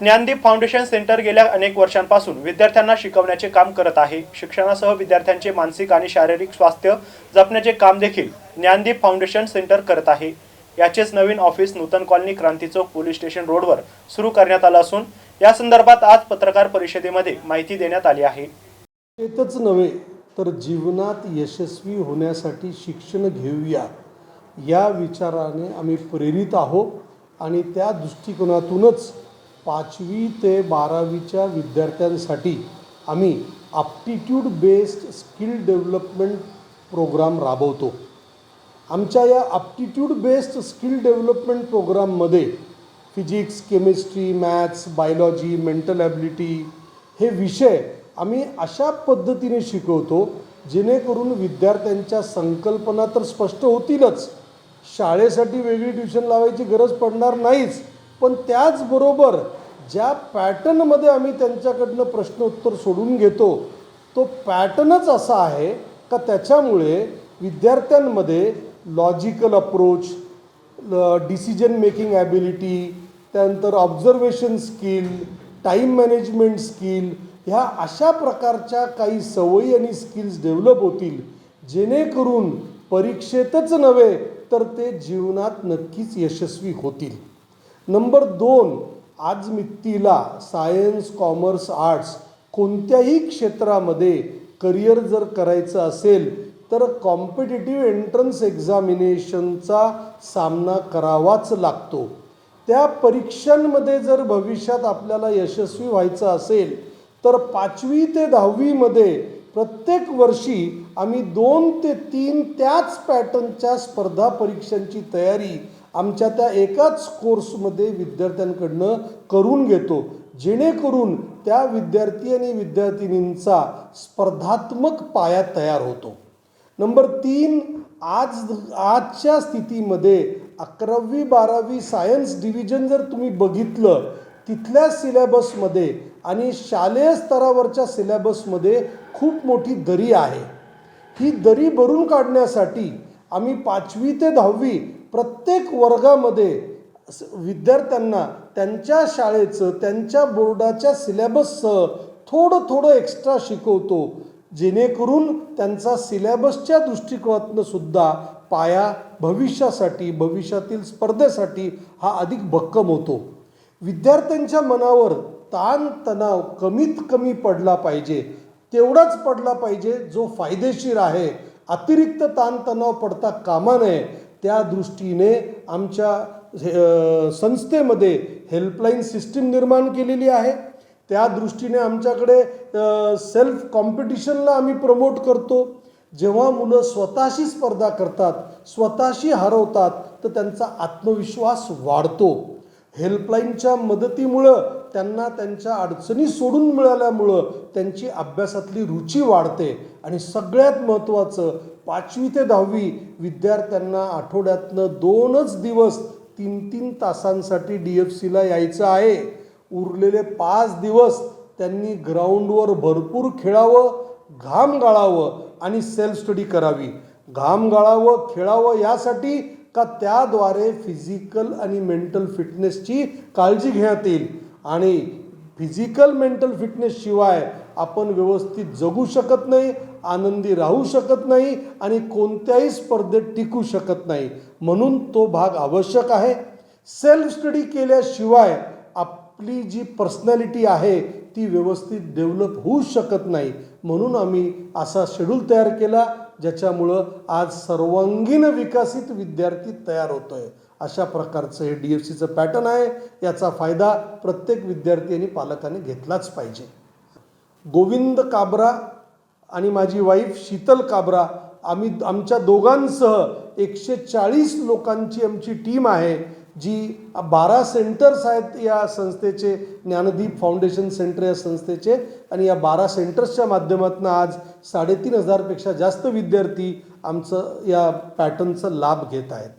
Gyandeep foundation centre गेल्या अनेक वर्षांपासून विद्यार्थ्यांना शिकवण्याचे काम करत आहे. शिक्षणासह विद्यार्थ्यांचे मानसिक आणि शारीरिक स्वास्थ्य जपण्याचे काम देखील ज्ञानदीप फाउंडेशन सेंटर करत आहे. याचेच नवीन office Nutan colony Kranti Chowk police station रोडवर सुरू करण्यात आलं असून या संदर्भात आज पत्रकार परिषदेमध्ये माहिती देण्यात आली आहे. येतच नव्हे तर जीवनात यशस्वी होण्यासाठी शिक्षण घेऊया. या विचाराने आम्ही प्रेरित आहोत आणि त्या दृष्टिकोनातूनच पाचवी ते बारावीच्या विद्यार्थ्यांसाठी आम्ही aptitude based skill development programme राबवतो. आमच्या या आप्टिट्यूड बेस्ड स्किल डेव्हलपमेंट प्रोग्राममध्ये physics chemistry maths biology mental ability हे विषय आम्ही अशा पद्धतीने शिकवतो जेणेकरून विद्यार्थ्यांच्या संकल्पना तर स्पष्ट होतीलच. शाळेसाठी वेगळी ट्युशन लावायची गरज पडणार नाहीच पण त्याचबरोबर ज्या पॅटर्नमध्ये आम्ही त्यांच्याकडनं प्रश्नोत्तर सोडून घेतो तो पॅटर्नच असा आहे का त्याच्यामुळे विद्यार्थ्यांमध्ये logical approach decision making ability त्यानंतर observation skill time management skill ह्या अशा प्रकारच्या काही सवयी आणि स्किल्स डेव्हलप होतील जेणेकरून परीक्षेतच नव्हे तर ते जीवनात नक्कीच यशस्वी होतील. नंबर दोन आज मित्तीला सायन्स कॉमर्स आर्ट्स कोणत्याही क्षेत्रामध्ये करिअर जर करायचं असेल तर कॉम्पिटिटिव्ह एंट्रन्स एक्झामिनेशनचा सामना करावाच लागतो. त्या परीक्षांमध्ये जर भविष्यात आपल्याला यशस्वी व्हायचं असेल तर पाचवी ते दहावीमध्ये प्रत्येक वर्षी आम्ही दोन ते तीन त्याच पॅटर्नच्या स्पर्धा परीक्षांची तयारी आमच्या त्या एकाच कोर्समध्ये विद्यार्थ्यांकडनं करून घेतो जेणेकरून त्या विद्यार्थी आणि विद्यार्थिनींचा स्पर्धात्मक पाया तयार होतो. नंबर तीन आज आजच्या स्थितीमध्ये अकरावी बारावी सायन्स डिव्हिजन जर तुम्ही बघितलं तिथल्या सिलेबसमध्ये आणि शालेय स्तरावरच्या सिलेबसमध्ये खूप मोठी दरी आहे. ही दरी भरून काढण्यासाठी आम्ही पाचवी ते दहावी प्रत्येक वर्गामध्ये विद्यार्थ्यांना त्यांच्या शाळेचं त्यांच्या बोर्डाच्या सिलेबसचं थोडं थोडं एक्स्ट्रा शिकवतो. जेणेकरून त्यांचा सिलेबसच्या दृष्टिकोनातनं सुद्धा पाया भविष्यासाठी भविष्यातील स्पर्धेसाठी हा अधिक भक्कम होतो. विद्यार्थ्यांच्या मनावर ताण तणाव कमीत कमी पडला पाहिजे. तेवढाच पडला पाहिजे जो फायदेशीर आहे. अतिरिक्त ताणतणाव पडता कामा नये. त्या दृष्टीने आमच्या संस्थेमध्ये हेल्पलाईन सिस्टीम निर्माण केलेली आहे. त्या दृष्टीने आमच्याकडे सेल्फ कॉम्पिटिशनला आम्ही प्रमोट करतो. जेव्हा मुलं स्वतःशी स्पर्धा करतात स्वतःशी हरवतात तर त्यांचा आत्मविश्वास वाढतो. हेल्पलाईनच्या मदतीमुळं त्यांना त्यांच्या अडचणी सोडून मिळाल्यामुळं त्यांची अभ्यासातली रुची वाढते. आणि सगळ्यात महत्त्वाचं पाचवी ते दहावी विद्यार्थ्यांना आठवड्यातनं दोनच दिवस तीन तीन तासांसाठी डी एफ सीला यायचं आहे. उरलेले पाच दिवस त्यांनी ग्राउंडवर भरपूर खेळावं घाम गाळावं आणि सेल्फ स्टडी करावी. घाम गाळावं खेळावं यासाठी का त्याद्वारे फिजिकल आणि मेंटल फिटनेसची काळजी घेण्यात येईल? आणि फिजिकल मेंटल फिटनेस शिवाय आपण व्यवस्थित जगू शकत नाही आनंदी राहू शकत नाही आणि कोणत्याही स्पर्धेत टिकू शकत नाही. म्हणून तो भाग आवश्यक आहे. सेल्फ स्टडी केल्याशिवाय आपली जी पर्सनॅलिटी आहे ती व्यवस्थित डेव्हलप होऊ शकत नाही. म्हणून आम्ही असा शेड्यूल तयार केला ज्याच्यामुळं आज सर्वांगीण विकसित विद्यार्थी तयार होतो आहे अशा प्रकारचं हे डी एफ सीचं पॅटर्न आहे. याचा फायदा प्रत्येक विद्यार्थी आणि पालकाने घेतलाच पाहिजे. गोविंद काबरा आणि माझी वाईफ शीतल काबरा आम्ही आमच्या दोघांसह एकशे चाळीस लोकांची आमची टीम आहे जी बारा सेंटर्स आहेत या संस्थेचे ज्ञानदीप फाउंडेशन सेंटर या संस्थेचे आणि या बारा सेंटर्सच्या माध्यमातून आज साडेतीन हजारपेक्षा जास्त विद्यार्थी आमचं या पॅटर्नचा लाभ घेत आहेत.